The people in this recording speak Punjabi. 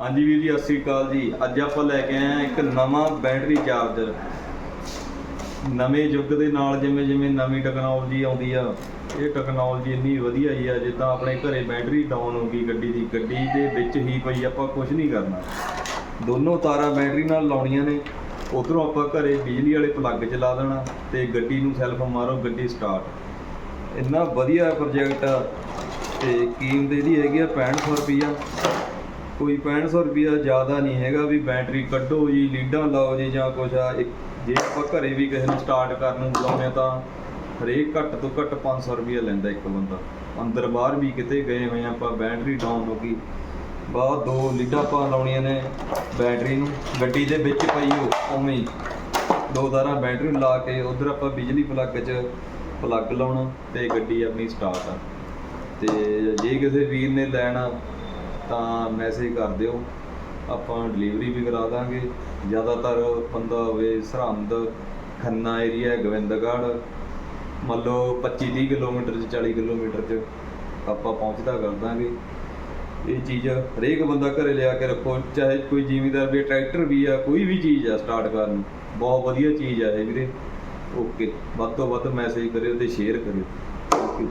ਹਾਂਜੀ ਵੀਰ ਜੀ, ਸਤਿ ਸ੍ਰੀ ਅਕਾਲ ਜੀ। ਅੱਜ ਆਪਾਂ ਲੈ ਕੇ ਆਏ ਹਾਂ ਇੱਕ ਨਵਾਂ ਬੈਟਰੀ ਚਾਰਜਰ। ਨਵੇਂ ਯੁੱਗ ਦੇ ਨਾਲ ਜਿਵੇਂ ਜਿਵੇਂ ਨਵੀਂ ਟੈਕਨੋਲੋਜੀ ਆਉਂਦੀ ਆ, ਇਹ ਟੈਕਨੋਲੋਜੀ ਇੰਨੀ ਵਧੀਆ ਹੀ ਆ, ਜਿੱਦਾਂ ਆਪਣੇ ਘਰੇ ਬੈਟਰੀ ਡਾਊਨ ਹੋ ਗਈ ਗੱਡੀ ਦੀ, ਗੱਡੀ ਦੇ ਵਿੱਚ ਹੀ ਪਈ, ਆਪਾਂ ਕੁਝ ਨਹੀਂ ਕਰਨਾ। ਦੋਨੋਂ ਤਾਰਾਂ ਬੈਟਰੀ ਨਾਲ ਲਾਉਣੀਆਂ ਨੇ, ਉਧਰੋਂ ਆਪਾਂ ਘਰੇ ਬਿਜਲੀ ਵਾਲੇ ਪਲੱਗ ਚਲਾ ਦੇਣਾ ਤੇ ਗੱਡੀ ਨੂੰ ਸੈਲਫ ਮਾਰੋ, ਗੱਡੀ ਸਟਾਰਟ ਇੰਨਾ ਵਧੀਆ ਪ੍ਰੋਜੈਕਟ ਆ, ਤੇ ਕੀਮਤ ਇਹਦੀ ਹੈਗੀ ਆ 6500 ਰੁਪਈਆ। ਕੋਈ 6500 ਰੁਪਿਆ ਜ਼ਿਆਦਾ ਨਹੀਂ ਹੈਗਾ ਵੀ ਬੈਟਰੀ ਕੱਢੋ ਜੀ, ਲੀਡਾਂ ਲਾਓ ਜੀ ਜਾਂ ਕੁਛ ਆ। ਇੱਕ- ਜੇ ਆਪਾਂ ਘਰੇ ਵੀ ਕਿਸੇ ਨੂੰ ਸਟਾਰਟ ਕਰਨ ਨੂੰ ਬੁਲਾਉਂਦੇ ਹਾਂ ਤਾਂ ਹਰੇਕ ਘੱਟ ਤੋਂ ਘੱਟ 500 ਰੁਪਿਆ ਲੈਂਦਾ ਇੱਕ ਬੰਦਾ। ਅੰਦਰ ਬਾਹਰ ਵੀ ਕਿਤੇ ਗਏ ਹੋਏ ਹਾਂ ਆਪਾਂ, ਬੈਟਰੀ ਡਾਊਨ ਹੋ ਗਈ। ਬਾਅਦ ਦੋ ਲੀਡਾਂ ਆਪਾਂ ਲਾਉਣੀਆਂ ਨੇ ਬੈਟਰੀ ਨੂੰ। ਗੱਡੀ ਦੇ ਵਿੱਚ ਪਈ ਉਹ, ਉਵੇਂ ਹੀ। ਦੋ ਤਾਰਾਂ ਬੈਟਰੀ ਨੂੰ ਲਾ ਕੇ ਉਧਰ ਆਪਾਂ ਬਿਜਲੀ ਪਲੱਗ 'ਚ ਪਲੱਗ ਲਾਉਣਾ ਤੇ ਗੱਡੀ ਆਪਣੀ ਸਟਾਰਟ ਆ। ਤੇ ਜੇ ਕਿਸੇ ਵੀਰ ਨੇ ਲੈਣਾ ਤਾਂ ਮੈਸੇਜ ਕਰ ਦਿਓ। ਆਪਾਂ ਡਿਲੀਵਰੀ ਵੀ ਕਰਾ ਦਾਂਗੇ। ਜ਼ਿਆਦਾਤਰ ਬੰਦਾ ਹੋਵੇ ਸਰਹੰਦ, ਖੰਨਾ ਏਰੀਆ ਗੋਬਿੰਦਗੜ੍ਹ। ਮੰਨ ਲਓ 25 30 ਕਿਲੋਮੀਟਰ ਚ 40 ਕਿਲੋਮੀਟਰ ਚ ਆਪਾਂ ਪਹੁੰਚਦਾ ਕਰ ਦਾਂਗੇ। ਇਹ ਚੀਜ਼ ਹਰੇਕ ਬੰਦਾ ਘਰੇ ਲਿਆ ਕੇ ਰੱਖੋ। ਚਾਹੇ ਕੋਈ ਜ਼ਿਮੀਦਾਰ ਵੀ, ਟਰੈਕਟਰ ਵੀ ਆ, ਕੋਈ ਵੀ ਚੀਜ਼ ਆ ਸਟਾਰਟ ਕਰਨ ਨੂੰ। ਬਹੁਤ ਵਧੀਆ ਚੀਜ਼ ਆ ਇਹ ਵੀਰੇ। ਓਕੇ ਵੱਧ ਤੋਂ ਵੱਧ ਮੈਸੇਜ ਕਰਿਓ ਤੇ ਸ਼ੇਅਰ ਕਰਿਓ। ਓਕੇ